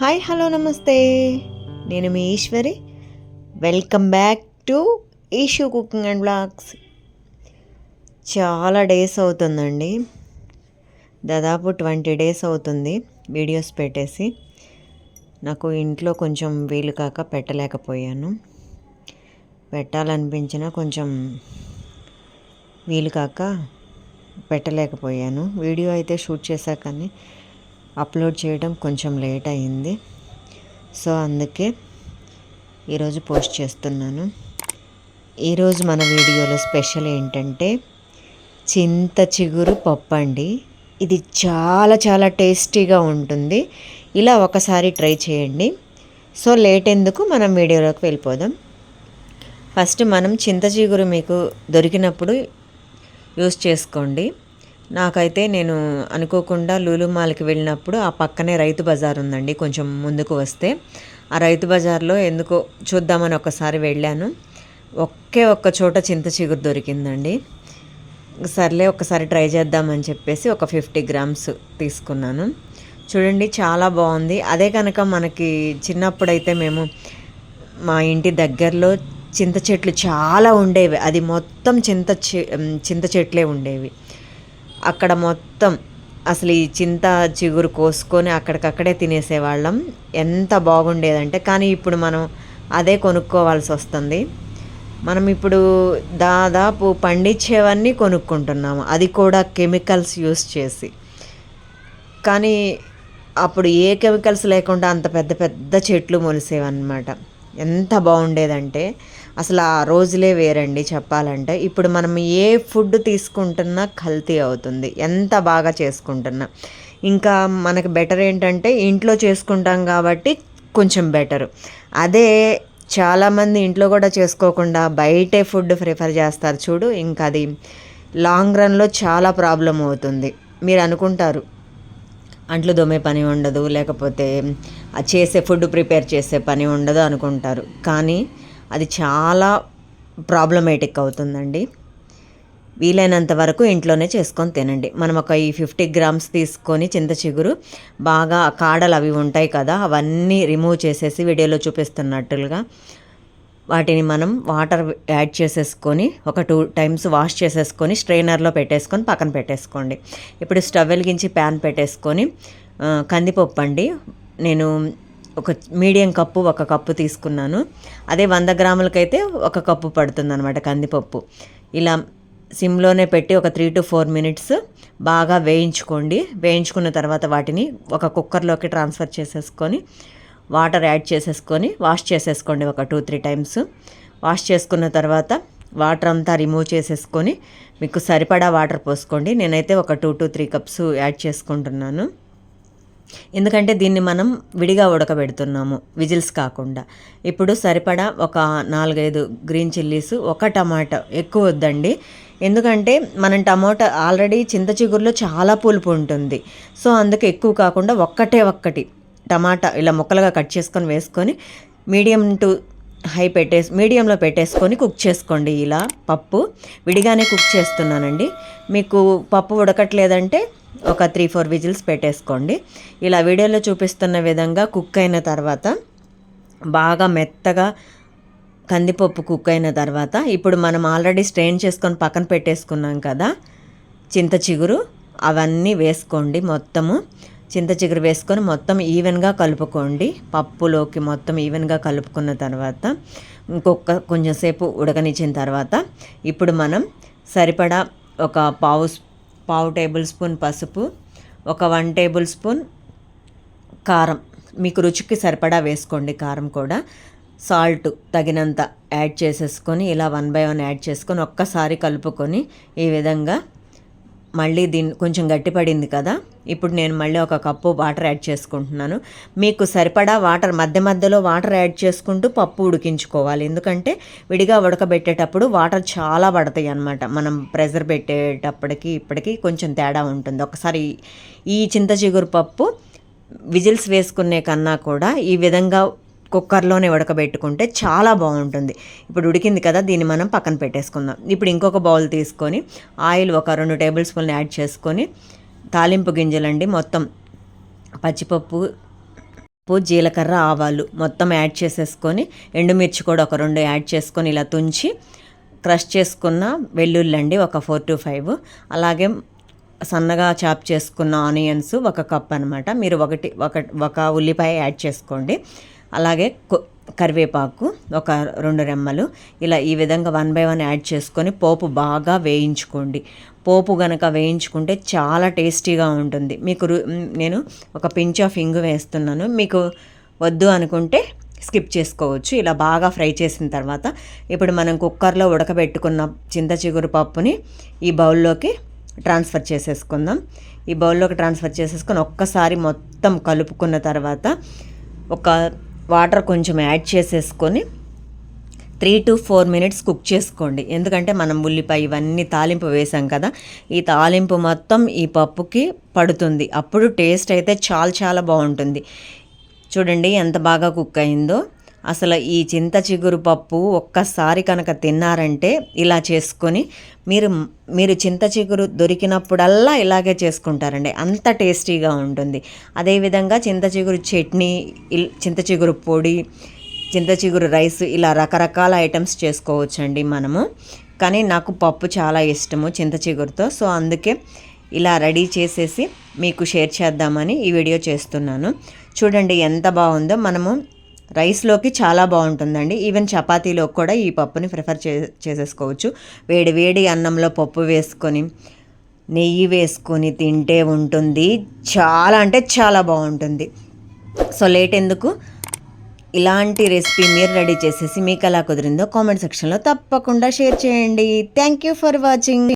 Hi hello నమస్తే. నేను మీ Eshwari. Welcome back to Eshu cooking and blogs చాలా days అవుతుందండి. దాదాపు ట్వంటీ డేస్ అవుతుంది వీడియోస్ పెట్టేసి. నాకు ఇంట్లో కొంచెం వీలు కాక పెట్టలేకపోయాను. పెట్టాలనిపించిన కొంచెం వీలు కాక పెట్టలేకపోయాను. వీడియో అయితే షూట్ చేశా కానీ అప్లోడ్ చేయడం కొంచెం లేట్ అయింది. సో అందుకే ఈరోజు పోస్ట్ చేస్తున్నాను. ఈరోజు మన వీడియోలో స్పెషల్ ఏంటంటే చింత చిగురు పప్పు అండి ఇది చాలా చాలా టేస్టీగా ఉంటుంది. ఇలా ఒకసారి ట్రై చేయండి. సో లేట్ ఎందుకు మనం వీడియోలోకి వెళ్ళిపోదాం. ఫస్ట్ మనం చింత చిగురు మీకు దొరికినప్పుడు యూస్ చేసుకోండి. నాకైతే నేను అనుకోకుండా లూలుమాల్కి వెళ్ళినప్పుడు ఆ పక్కనే రైతు బజార్ ఉందండి కొంచెం ముందుకు వస్తే. ఆ రైతు బజార్లో ఎందుకో చూద్దామని ఒకసారి వెళ్ళాను. ఒకే ఒక్క చోట చింత చిగురు దొరికిందండి. సర్లే ఒకసారి ట్రై చేద్దామని చెప్పేసి ఒక ఫిఫ్టీ గ్రామ్స్ తీసుకున్నాను. చూడండి చాలా బాగుంది. అదే కనుక మనకి చిన్నప్పుడైతే మేము మా ఇంటి దగ్గరలో చింత చెట్లు చాలా ఉండేవి. అది మొత్తం చింత చింత చెట్లే ఉండేవి. అక్కడ మొత్తం అసలు ఈ చింత చిగురు కోసుకొని అక్కడికక్కడే తినేసేవాళ్ళం. ఎంత బాగుండేదంటే కానీ ఇప్పుడు మనం అదే కొనుక్కోవాల్సి వస్తుంది. మనం ఇప్పుడు దాదాపు పండించేవన్నీ కొనుక్కుంటున్నాము. అది కూడా కెమికల్స్ యూస్ చేసి. కానీ అప్పుడు ఏ కెమికల్స్ లేకుండా అంత పెద్ద పెద్ద చెట్లు మొలిసేవన్నమాట. ఎంత బాగుండేదంటే అసలు ఆ రోజులే వేరండి చెప్పాలంటే. ఇప్పుడు మనం ఏ ఫుడ్ తీసుకుంటున్నా కల్తీ అవుతుంది. ఎంత బాగా చేసుకుంటున్నా. ఇంకా మనకు బెటర్ ఏంటంటే ఇంట్లో చేసుకుంటాం కాబట్టి కొంచెం బెటర్. అదే చాలామంది ఇంట్లో కూడా చేసుకోకుండా బయటే ఫుడ్ ప్రిఫర్ చేస్తారు చూడు. ఇంకా అది లాంగ్ రన్లో చాలా ప్రాబ్లం అవుతుంది. మీరు అనుకుంటారు. అంట్లు దొమ్మే పని ఉండదు. లేకపోతే చేసే ఫుడ్ ప్రిపేర్ చేసే పని ఉండదు అనుకుంటారు. కానీ అది చాలా ప్రాబ్లమేటిక్ అవుతుందండి. వీలైనంత వరకు ఇంట్లోనే చేసుకొని తినండి. మనం ఒక ఈ ఫిఫ్టీ గ్రామ్స్ తీసుకొని చింత చిగురు బాగా కాడలు అవి ఉంటాయి కదా అవన్నీ రిమూవ్ చేసేసి వీడియోలో చూపిస్తున్నట్టుగా వాటిని మనం వాటర్ యాడ్ చేసేసుకొని ఒక టూ టైమ్స్ వాష్ చేసేసుకొని స్ట్రైనర్లో పెట్టేసుకొని పక్కన పెట్టేసుకోండి. ఇప్పుడు స్టవ్ వెలిగించి ప్యాన్ పెట్టేసుకొని కందిపప్పు అండి. నేను ఒక మీడియం కప్పు ఒక కప్పు తీసుకున్నాను. అదే వంద గ్రాములకైతే ఒక కప్పు పడుతుంది అనమాట కందిపప్పు. ఇలా సిమ్లోనే పెట్టి ఒక త్రీ టు ఫోర్ మినిట్స్ బాగా వేయించుకోండి. వేయించుకున్న తర్వాత వాటిని ఒక కుక్కర్లోకి ట్రాన్స్ఫర్ చేసేసుకొని వాటర్ యాడ్ చేసేసుకొని వాష్ చేసేసుకోండి ఒక టూ త్రీ టైమ్స్. వాష్ చేసుకున్న తర్వాత వాటర్ అంతా రిమూవ్ చేసేసుకొని మీకు సరిపడా వాటర్ పోసుకోండి. నేనైతే ఒక two to three cups add చేసుకుంటున్నాను. ఎందుకంటే దీన్ని మనం విడిగా ఉడకబెడుతున్నాము విజిల్స్ కాకుండా. ఇప్పుడు సరిపడా ఒక నాలుగైదు గ్రీన్ చిల్లీస్ ఒక టమాటా. ఎక్కువ వద్దండి. ఎందుకంటే మనం టమాటా ఆల్రెడీ చింత చిగురులో చాలా పులుపు ఉంటుంది. సో అందుకు ఎక్కువ కాకుండా ఒక్కటే ఒక్కటి. టమాటా ఇలా ముక్కలుగా కట్ చేసుకొని వేసుకొని మీడియం టు హై పెట్టేసి మీడియంలో పెట్టేసుకొని కుక్ చేసుకోండి. ఇలా పప్పు విడిగానే కుక్ చేస్తున్నానండి. మీకు పప్పు ఉడకట్లేదంటే ఒక త్రీ ఫోర్ విజిల్స్ పెట్టేసుకోండి. ఇలా వీడియోలో చూపిస్తున్న విధంగా కుక్ అయిన తర్వాత బాగా మెత్తగా కందిపప్పు కుక్ అయిన తర్వాత ఇప్పుడు మనం ఆల్రెడీ స్ట్రెయిన్ చేసుకొని పక్కన పెట్టేసుకున్నాం కదా చింత చిగురు అవన్నీ వేసుకోండి మొత్తము. చింత చిగురు వేసుకొని మొత్తం ఈవెన్గా కలుపుకోండి. పప్పులోకి మొత్తం ఈవెన్గా కలుపుకున్న తర్వాత ఇంకొక కొంచెంసేపు ఉడకనిచ్చిన తర్వాత ఇప్పుడు మనం సరిపడా ఒక పావు పావు టేబుల్ స్పూన్ పసుపు ఒక వన్ టేబుల్ స్పూన్ కారం. మీకు రుచికి సరిపడా వేసుకోండి కారం కూడా. సాల్ట్ తగినంత యాడ్ చేసేసుకొని ఇలా వన్ బై వన్ యాడ్ చేసుకొని ఒక్కసారి కలుపుకొని ఈ విధంగా మళ్ళీ దీన్ని కొంచెం గట్టిపడింది కదా? ఇప్పుడు నేను మళ్ళీ ఒక కప్పు వాటర్ యాడ్ చేసుకుంటున్నాను. మీకు సరిపడా వాటర్ మధ్య మధ్యలో వాటర్ యాడ్ చేసుకుంటూ పప్పు ఉడికించుకోవాలి. ఎందుకంటే విడిగా ఉడకబెట్టేటప్పుడు వాటర్ చాలా పడతాయి అనమాట మనం ప్రెజర్ పెట్టేటప్పటికి ఇప్పటికీ కొంచెం తేడా ఉంటుంది. ఒకసారి ఈ చింత చిగురు పప్పు విజిల్స్ వేసుకునే కన్నా కూడా ఈ విధంగా కుక్కర్లోనే ఉడకబెట్టుకుంటే చాలా బాగుంటుంది. ఇప్పుడు ఉడికింది కదా దీన్ని మనం పక్కన పెట్టేసుకుందాం. ఇప్పుడు ఇంకొక బౌల్ తీసుకొని ఆయిల్ ఒక రెండు టేబుల్ స్పూన్లు యాడ్ చేసుకొని తాలింపు గింజలండి మొత్తం పచ్చిపప్పు ఉప్పు జీలకర్ర ఆవాలు మొత్తం యాడ్ చేసేసుకొని ఎండుమిర్చి కూడా ఒక రెండు యాడ్ చేసుకొని ఇలా తుంచి క్రష్ చేసుకున్న వెల్లుల్లి ఒక ఫోర్ టు ఫైవ్. అలాగే సన్నగా చాప్ చేసుకున్న ఆనియన్స్ ఒక కప్ అనమాట మీరు ఒకటి ఒక ఒక ఉల్లిపాయ యాడ్ చేసుకోండి. అలాగే కరివేపాకు ఒక రెండు రెమ్మలు. ఇలా ఈ విధంగా వన్ బై వన్ యాడ్ చేసుకొని పోపు బాగా వేయించుకోండి. పోపు గనక వేయించుకుంటే చాలా టేస్టీగా ఉంటుంది. మీకు నేను ఒక పించ్ ఆఫ్ ఇంగు వేస్తున్నాను. మీకు వద్దు అనుకుంటే స్కిప్ చేసుకోవచ్చు. ఇలా బాగా ఫ్రై చేసిన తర్వాత ఇప్పుడు మనం కుక్కర్లో ఉడకబెట్టుకున్న చింత చిగురు పప్పుని ఈ బౌల్లోకి ట్రాన్స్ఫర్ చేసేసుకుందాం. ఈ బౌల్లోకి ట్రాన్స్ఫర్ చేసేసుకొని ఒక్కసారి మొత్తం కలుపుకున్న తర్వాత ఒక వాటర్ కొంచెం యాడ్ చేసేసుకొని three to four minutes cook చేసుకోండి. ఎందుకంటే మనం ఉల్లిపాయ ఇవన్నీ తాలింపు వేసాం కదా ఈ తాలింపు మొత్తం ఈ పప్పుకి పడుతుంది. అప్పుడు టేస్ట్ అయితే చాలా చాలా బాగుంటుంది. చూడండి ఎంత బాగా కుక్ అయిందో. అసలు ఈ చింత చిగురు పప్పు ఒక్కసారి కనుక తిన్నారంటే ఇలా చేసుకొని మీరు మీరు చింత చిగురు దొరికినప్పుడల్లా ఇలాగే చేసుకుంటారండి. అంత టేస్టీగా ఉంటుంది. అదేవిధంగా చింత చిగురు చట్నీ చింత చిగురు పొడి చింత చిగురు రైస్ ఇలా రకరకాల ఐటమ్స్ చేసుకోవచ్చండి మనము. కానీ నాకు పప్పు చాలా ఇష్టము చింత చిగురుతో. సో అందుకే ఇలా రెడీ చేసేసి మీకు షేర్ చేద్దామని ఈ వీడియో చేస్తున్నాను. చూడండి ఎంత బాగుందో. మనము రైస్లోకి చాలా బాగుంటుందండి. ఈవెన్ చపాతీలోకి కూడా ఈ పప్పుని ప్రిఫర్ చే చేసేసుకోవచ్చు. వేడి వేడి అన్నంలో పప్పు వేసుకొని నెయ్యి వేసుకొని తింటే ఉంటుంది. చాలా అంటే చాలా బాగుంటుంది. సో లేట్ ఎందుకు? ఇలాంటి రెసిపీ మీరు రెడీ చేసేసి మీకు ఎలా కుదిరిందో కామెంట్ సెక్షన్లో తప్పకుండా షేర్ చేయండి. Thank you for watching